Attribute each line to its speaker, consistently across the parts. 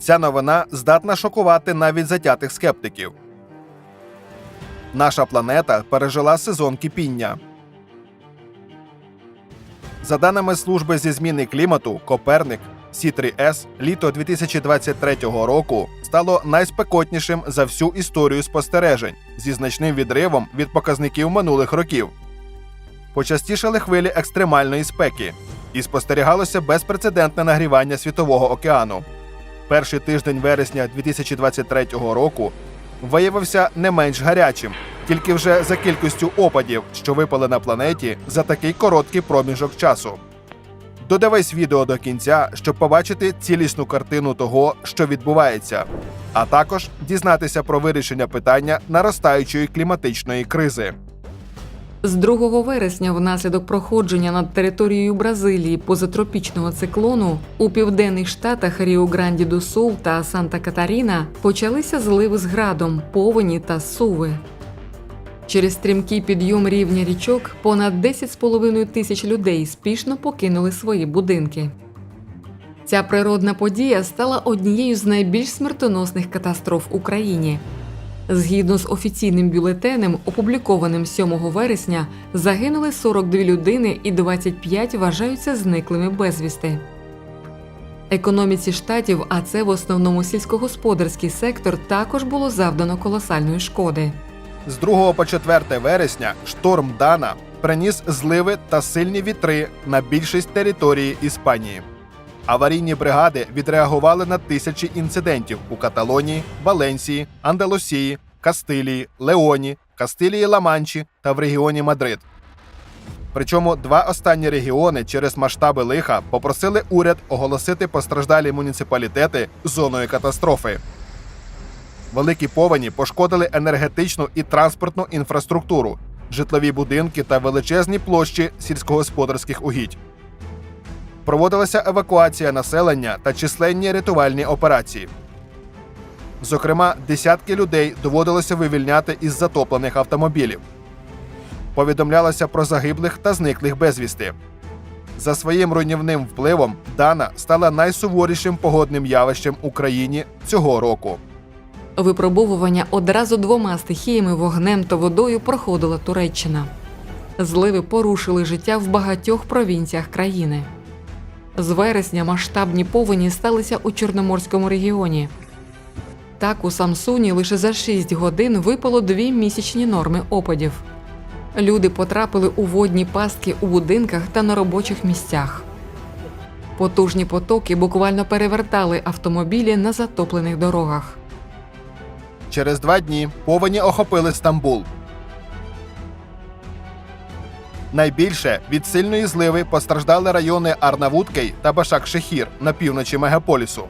Speaker 1: Ця новина здатна шокувати навіть затятих скептиків. Наша планета пережила сезон кипіння. За даними служби зі зміни клімату, Коперник Сі-3С літо 2023 року стало найспекотнішим за всю історію спостережень зі значним відривом від показників минулих років. Почастішали хвилі екстремальної спеки, і спостерігалося безпрецедентне нагрівання світового океану. Перший тиждень вересня 2023 року виявився не менш гарячим, тільки вже за кількістю опадів, що випали на планеті за такий короткий проміжок часу. Додивись відео до кінця, щоб побачити цілісну картину того, що відбувається, а також дізнатися про вирішення питання наростаючої кліматичної кризи.
Speaker 2: З 2 вересня, внаслідок проходження над територією Бразилії позатропічного циклону у південних штатах Ріо-Гранді до Сул та Санта-Катаріна почалися зливи з градом, повені та суви. Через стрімкий підйом рівня річок понад 10,5 тисяч людей спішно покинули свої будинки. Ця природна подія стала однією з найбільш смертоносних катастроф Україні. Згідно з офіційним бюлетенем, опублікованим 7 вересня, загинули 42 людини і 25 вважаються зниклими безвісти. Економіці штатів, а це в основному сільськогосподарський сектор, також було завдано колосальної шкоди.
Speaker 1: З 2 по 4 вересня шторм Дана приніс зливи та сильні вітри на більшість території Іспанії. Аварійні бригади відреагували на тисячі інцидентів у Каталонії, Валенсії, Андалусії, Кастилії, Леоні, Кастилії Ла-Манчі та в регіоні Мадрид. Причому два останні регіони через масштаби лиха попросили уряд оголосити постраждалі муніципалітети зоною катастрофи. Великі повені пошкодили енергетичну і транспортну інфраструктуру, житлові будинки та величезні площі сільськогосподарських угідь. Проводилася евакуація населення та численні рятувальні операції. Зокрема, десятки людей доводилося вивільняти із затоплених автомобілів. Повідомлялося про загиблих та зниклих безвісти. За своїм руйнівним впливом Дана стала найсуворішим погодним явищем у країні цього року.
Speaker 2: Випробовування одразу двома стихіями вогнем та водою проходила Туреччина. Зливи порушили життя в багатьох провінціях країни. З вересня масштабні повені сталися у Чорноморському регіоні. Так, у Самсуні лише за 6 годин випало дві місячні норми опадів. Люди потрапили у водні пастки у будинках та на робочих місцях. Потужні потоки буквально перевертали автомобілі на затоплених дорогах.
Speaker 1: Через два дні повені охопили Стамбул. Найбільше від сильної зливи постраждали райони Арнавуткей та Башак-Шехір на півночі мегаполісу.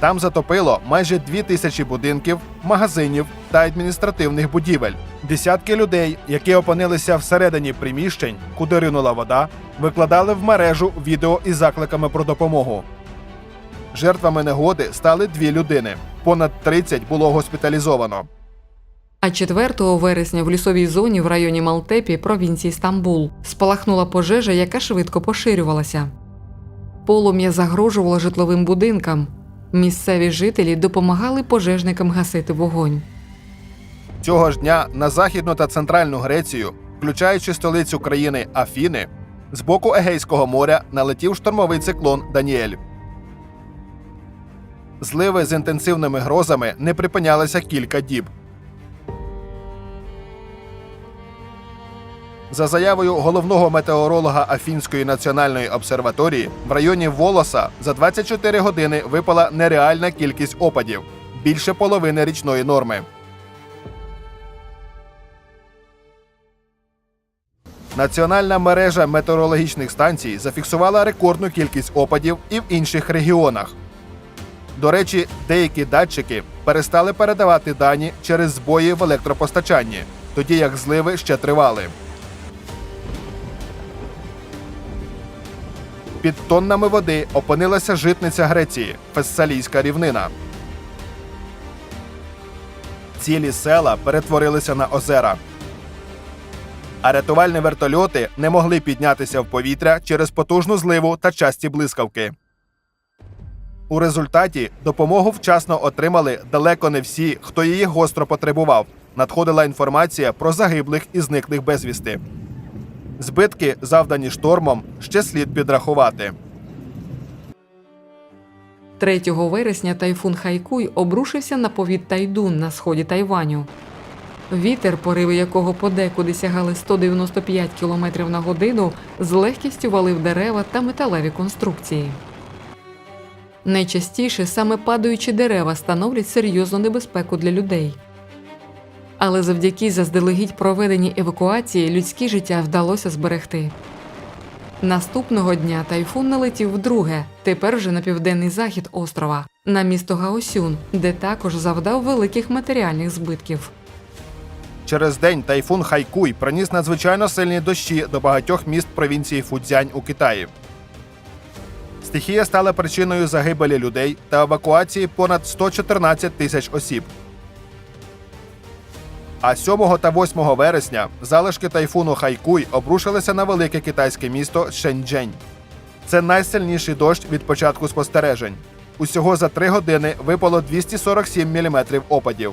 Speaker 1: Там затопило майже дві тисячі будинків, магазинів та адміністративних будівель. Десятки людей, які опинилися всередині приміщень, куди ринула вода, викладали в мережу відео із закликами про допомогу. Жертвами негоди стали дві людини. Понад 30 було госпіталізовано.
Speaker 2: А 4 вересня в лісовій зоні в районі Малтепі, провінції Стамбул, спалахнула пожежа, яка швидко поширювалася. Полум'я загрожувало житловим будинкам. Місцеві жителі допомагали пожежникам гасити вогонь.
Speaker 1: Цього ж дня на західну та центральну Грецію, включаючи столицю країни Афіни, з боку Егейського моря налетів штормовий циклон Даніель. Зливи з інтенсивними грозами не припинялися кілька діб. За заявою головного метеоролога Афінської національної обсерваторії, в районі Волоса за 24 години випала нереальна кількість опадів більше половини річної норми. Національна мережа метеорологічних станцій зафіксувала рекордну кількість опадів і в інших регіонах. До речі, деякі датчики перестали передавати дані через збої в електропостачанні, тоді як зливи ще тривали. Під тоннами води опинилася житниця Греції Фессалійська рівнина. Цілі села перетворилися на озера. А рятувальні вертольоти не могли піднятися в повітря через потужну зливу та часті блискавки. У результаті допомогу вчасно отримали далеко не всі, хто її гостро потребував. Надходила інформація про загиблих і зниклих безвісти. Збитки, завдані штормом, ще слід підрахувати.
Speaker 2: 3 вересня тайфун Хайкуй обрушився на повіт Тайдун на сході Тайваню. Вітер, пориви якого подекуди сягали 195 км на годину, з легкістю валив дерева та металеві конструкції. Найчастіше саме падаючі дерева становлять серйозну небезпеку для людей. Але завдяки заздалегідь проведеній евакуації людське життя вдалося зберегти. Наступного дня тайфун налетів вдруге, тепер вже на південний захід острова, на місто Гаосюн, де також завдав великих матеріальних збитків.
Speaker 1: Через день тайфун Хайкуй приніс надзвичайно сильні дощі до багатьох міст провінції Фудзянь у Китаї. Стихія стала причиною загибелі людей та евакуації понад 114 тисяч осіб. А 7 та 8 вересня залишки тайфуну Хайкуй обрушилися на велике китайське місто Шеньчжень. Це найсильніший дощ від початку спостережень. Усього за три години випало 247 мм опадів.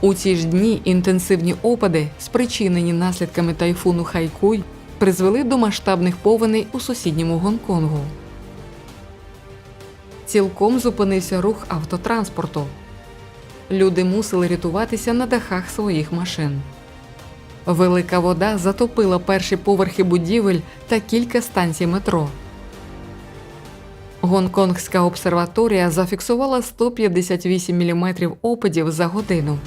Speaker 2: У ці ж дні інтенсивні опади, спричинені наслідками тайфуну Хайкуй, призвели до масштабних повеней у сусідньому Гонконгу. Цілком зупинився рух автотранспорту. Люди мусили рятуватися на дахах своїх машин. Велика вода затопила перші поверхи будівель та кілька станцій метро. Гонконгська обсерваторія зафіксувала 158 мм опадів за годину.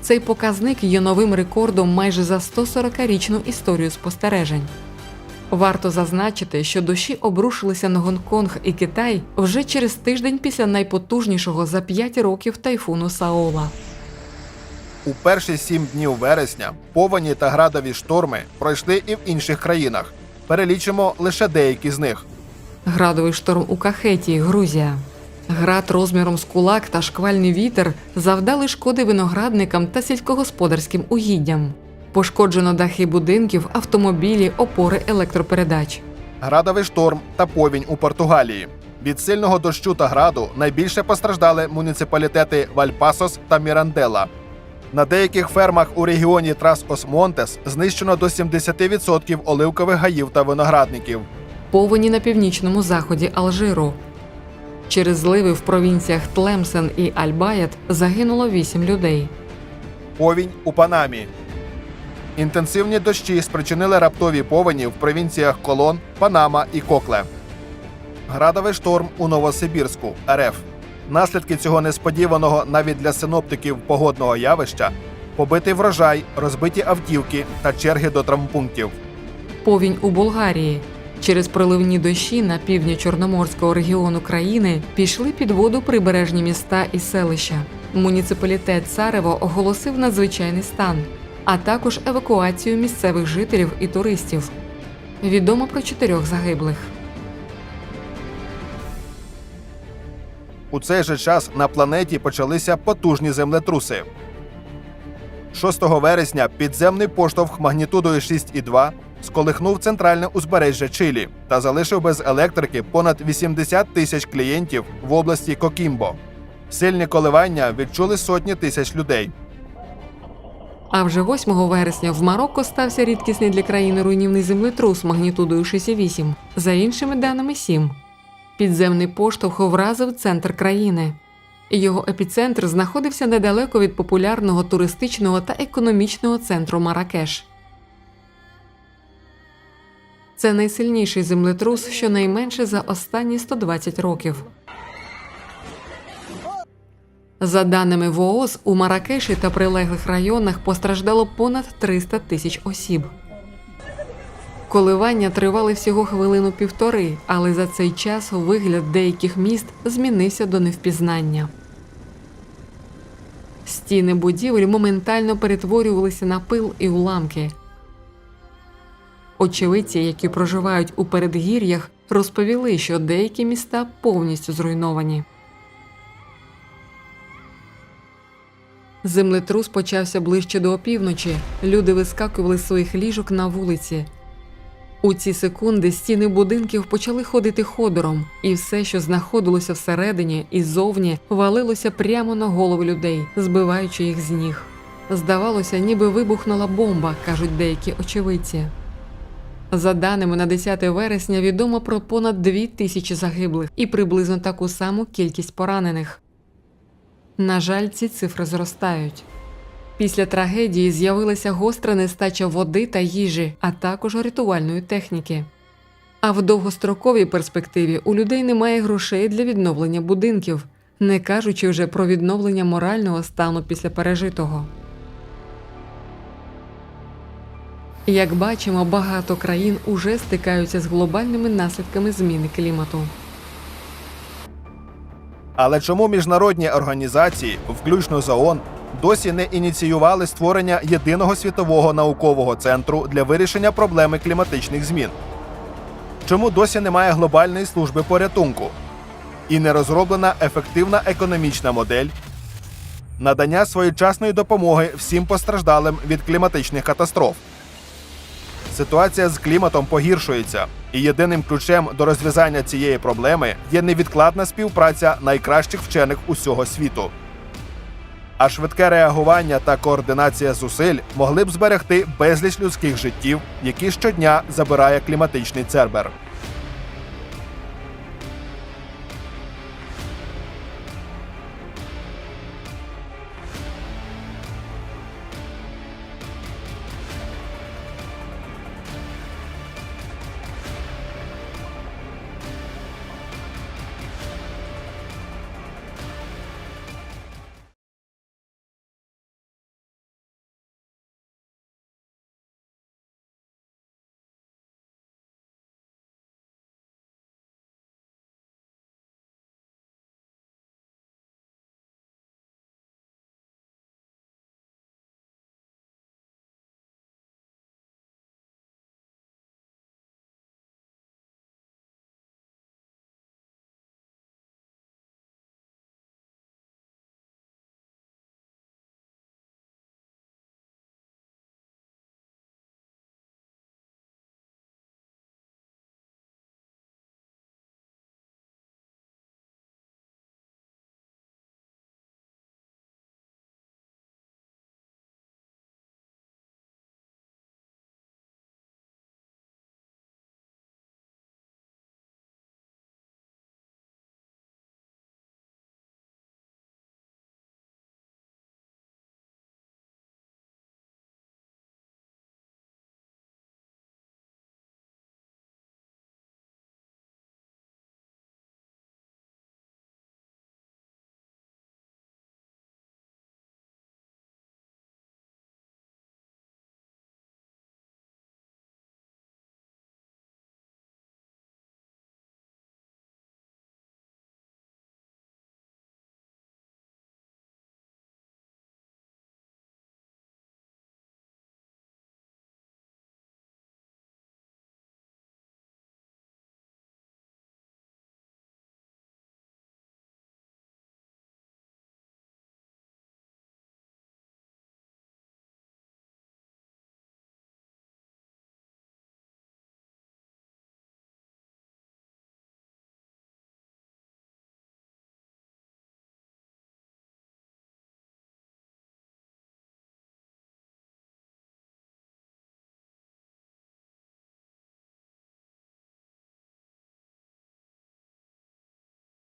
Speaker 2: Цей показник є новим рекордом майже за 140-річну історію спостережень. Варто зазначити, що дощі обрушилися на Гонконг і Китай вже через тиждень після найпотужнішого за 5 років тайфуну Саола.
Speaker 1: У перші сім днів вересня повені та градові шторми пройшли і в інших країнах. Перелічимо лише деякі з них.
Speaker 2: Градовий шторм у Кахеті, Грузія. Град розміром з кулак та шквальний вітер завдали шкоди виноградникам та сільськогосподарським угіддям. Пошкоджено дахи будинків, автомобілі, опори електропередач.
Speaker 1: Градовий шторм та повінь у Португалії. Від сильного дощу та граду найбільше постраждали муніципалітети Вальпасос та Мірандела. На деяких фермах у регіоні Трас Осмонтес знищено до 70% оливкових гаїв та виноградників.
Speaker 2: Повені на північному заході Алжиру. Через зливи в провінціях Тлемсен і Альбаєт загинуло 8 людей.
Speaker 1: Повінь у Панамі. Інтенсивні дощі спричинили раптові повені в провінціях Колон, Панама і Кокле. Градовий шторм у Новосибірську, РФ. Наслідки цього несподіваного навіть для синоптиків погодного явища побитий врожай, розбиті автівки та черги до травмпунктів.
Speaker 2: Повінь у Болгарії. Через проливні дощі на півдні Чорноморського регіону країни пішли під воду прибережні міста і селища. Муніципалітет Царево оголосив надзвичайний стан, а також евакуацію місцевих жителів і туристів. Відомо про чотирьох загиблих.
Speaker 1: У цей же час на планеті почалися потужні землетруси. 6 вересня підземний поштовх магнітудою 6,2 сколихнув центральне узбережжя Чилі та залишив без електрики понад 80 тисяч клієнтів в області Кокімбо. Сильні коливання відчули сотні тисяч людей.
Speaker 2: А вже 8 вересня в Марокко стався рідкісний для країни руйнівний землетрус магнітудою 6,8, за іншими даними 7. Підземний поштовх вразив центр країни. Його епіцентр знаходився недалеко від популярного туристичного та економічного центру Маракеш. Це найсильніший землетрус щонайменше за останні 120 років. За даними ВООЗ, у Маракеші та прилеглих районах постраждало понад 300 тисяч осіб. Коливання тривали всього хвилину півтори, але за цей час вигляд деяких міст змінився до невпізнання. Стіни будівель моментально перетворювалися на пил і уламки. Очевидці, які проживають у передгір'ях, розповіли, що деякі міста повністю зруйновані. Землетрус почався ближче до опівночі. Люди вискакували з своїх ліжок на вулиці. У ці секунди стіни будинків почали ходити ходором, і все, що знаходилося всередині і зовні, валилося прямо на голови людей, збиваючи їх з ніг. Здавалося, ніби вибухнула бомба, кажуть деякі очевидці. За даними на 10 вересня відомо про понад 2 тисячі загиблих і приблизно таку саму кількість поранених. На жаль, ці цифри зростають. Після трагедії з'явилася гостра нестача води та їжі, а також рятувальної техніки. А в довгостроковій перспективі у людей немає грошей для відновлення будинків, не кажучи вже про відновлення морального стану після пережитого. Як бачимо, багато країн уже стикаються з глобальними наслідками зміни клімату.
Speaker 1: Але чому міжнародні організації, включно з ООН, досі не ініціювали створення єдиного світового наукового центру для вирішення проблеми кліматичних змін? Чому досі немає глобальної служби порятунку? І не розроблена ефективна економічна модель надання своєчасної допомоги всім постраждалим від кліматичних катастроф? Ситуація з кліматом погіршується, і єдиним ключем до розв'язання цієї проблеми є невідкладна співпраця найкращих вчених усього світу. А швидке реагування та координація зусиль могли б зберегти безліч людських життів, які щодня забирає кліматичний цербер.